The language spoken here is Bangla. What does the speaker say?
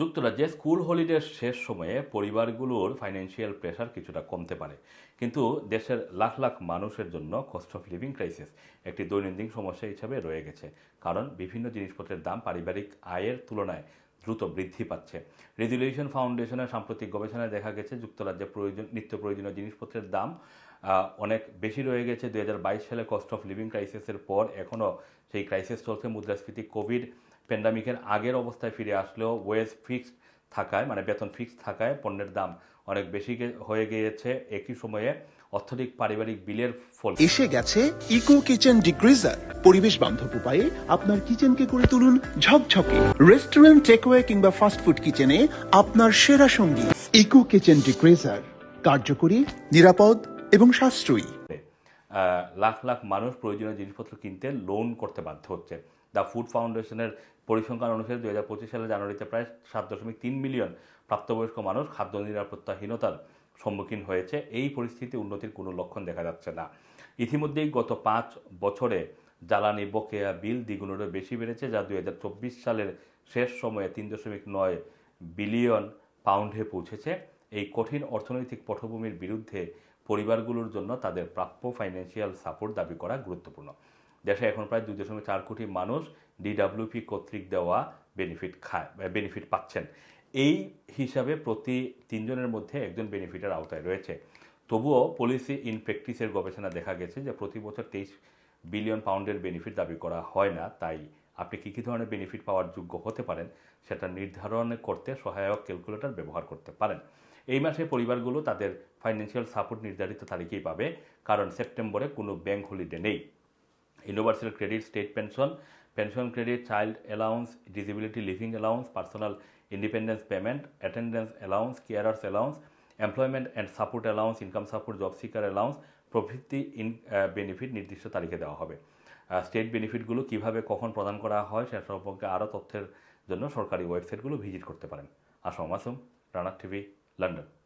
যুক্তরাজ্যে স্কুল হলিডের শেষ সময়ে পরিবারগুলোর ফাইন্যান্সিয়াল প্রেশার কিছুটা কমতে পারে। কিন্তু দেশের লাখ লাখ মানুষের জন্য কস্ট অফ লিভিং ক্রাইসিস একটি দৈনন্দিন সমস্যা হিসাবে রয়ে গেছে। কারণ বিভিন্ন জিনিসপত্রের দাম পারিবারিক আয়ের তুলনায় দ্রুত বৃদ্ধি পাচ্ছে। রেজুলেশন ফাউন্ডেশনের সাম্প্রতিক গবেষণায় দেখা গেছে, যুক্তরাজ্যে প্রয়োজন, নিত্য প্রয়োজনীয় জিনিসপত্রের দাম অনেক বেশি রয়ে গেছে। দু হাজার বাইশ সালে কস্ট অফ লিভিং ক্রাইসিসের পর এখনও সেই ক্রাইসিস চলছে। মুদ্রাস্ফীতি কোভিড প্যান্ডামিকের আগের অবস্থায় ফিরে আসলেও ওয়েজ ফিক্সড থাকায় মানে বেতন ফিক্সড থাকায় পণ্যের দাম অনেক বেশি হয়ে গিয়েছে। একই সময়ে অত্যধিক পারিবারিক বিলের ফল। এসে গেছে ইকো কিচেন ডিগ্রিজার পরিবেশ বান্ধব উপায়ে আপনার কিচেনকে করে তুলুন ঝকঝকে। রেস্টুরেন্ট টেকওয়ে কিংবা ফাস্টফুড কিচেনে আপনার সেরা সঙ্গী। ইকো কিচেন ডিগ্রিজার কার্যকরী, নিরাপদ এবং সাশ্রয়ী। লাখ লাখ মানুষ প্রয়োজনীয় জিনিসপত্র কিনতে লোন করতে বাধ্য হচ্ছে। দ্য ফুড ফাউন্ডেশনের পরিসংখ্যান অনুসারে দুই হাজার পঁচিশ সালের জানুয়ারিতে প্রায় সাত দশমিক তিন মিলিয়ন প্রাপ্তবয়স্ক মানুষ খাদ্য নিরাপত্তাহীনতার সম্মুখীন হয়েছে। এই পরিস্থিতি উন্নতির কোনো লক্ষণ দেখা যাচ্ছে না। ইতিমধ্যেই গত পাঁচ বছরে জ্বালানি বকেয়া বিল দ্বিগুণেরও বেশি বেড়েছে, যা দুই হাজার চব্বিশ সালের শেষ সময়ে তিন দশমিক নয় বিলিয়ন পাউন্ডে পৌঁছেছে। এই কঠিন অর্থনৈতিক পটভূমির বিরুদ্ধে পরিবারগুলোর জন্য তাদের প্রাপ্য ফাইন্যান্সিয়াল সাপোর্ট দাবি করা গুরুত্বপূর্ণ। দেশে এখন প্রায় দুই দশমিক চার কোটি মানুষ ডিডাব্লিউপি কর্তৃক দেওয়া বেনিফিট খায় বেনিফিট পাচ্ছেন। এই হিসাবে প্রতি তিনজনের মধ্যে একজন বেনিফিটের আওতায় রয়েছে। তবুও পলিসি ইন প্র্যাকটিসের গবেষণা দেখা গেছে যে প্রতি বছর তেইশ বিলিয়ন পাউন্ডের বেনিফিট দাবি করা হয় না। তাই আপনি কী কী ধরনের বেনিফিট পাওয়ার যোগ্য হতে পারেন সেটা নির্ধারণ করতে সহায়ক ক্যালকুলেটর ব্যবহার করতে পারেন। এই মাসে পরিবারগুলো তাদের ফাইন্যান্সিয়াল সাপোর্ট নির্ধারিত তারিখেই পাবে, কারণ সেপ্টেম্বরে কোনো ব্যাংক হলিডে নেই। Universal credit state pension pension credit child allowance disability living allowance personal independence payment attendance allowance carer's allowance employment and support allowance income support job seeker allowance প্রভৃতি ইন বেনিফিট নির্দিষ্ট তারিখে দেওয়া হবে। স্টেট বেনিফিটগুলো কীভাবে কখন প্রদান করা হয় সে সম্পর্কে আরও তথ্যের জন্য সরকারি ওয়েবসাইটগুলো ভিজিট করতে পারেন। আসম মাসুম, রানার টিভি। London.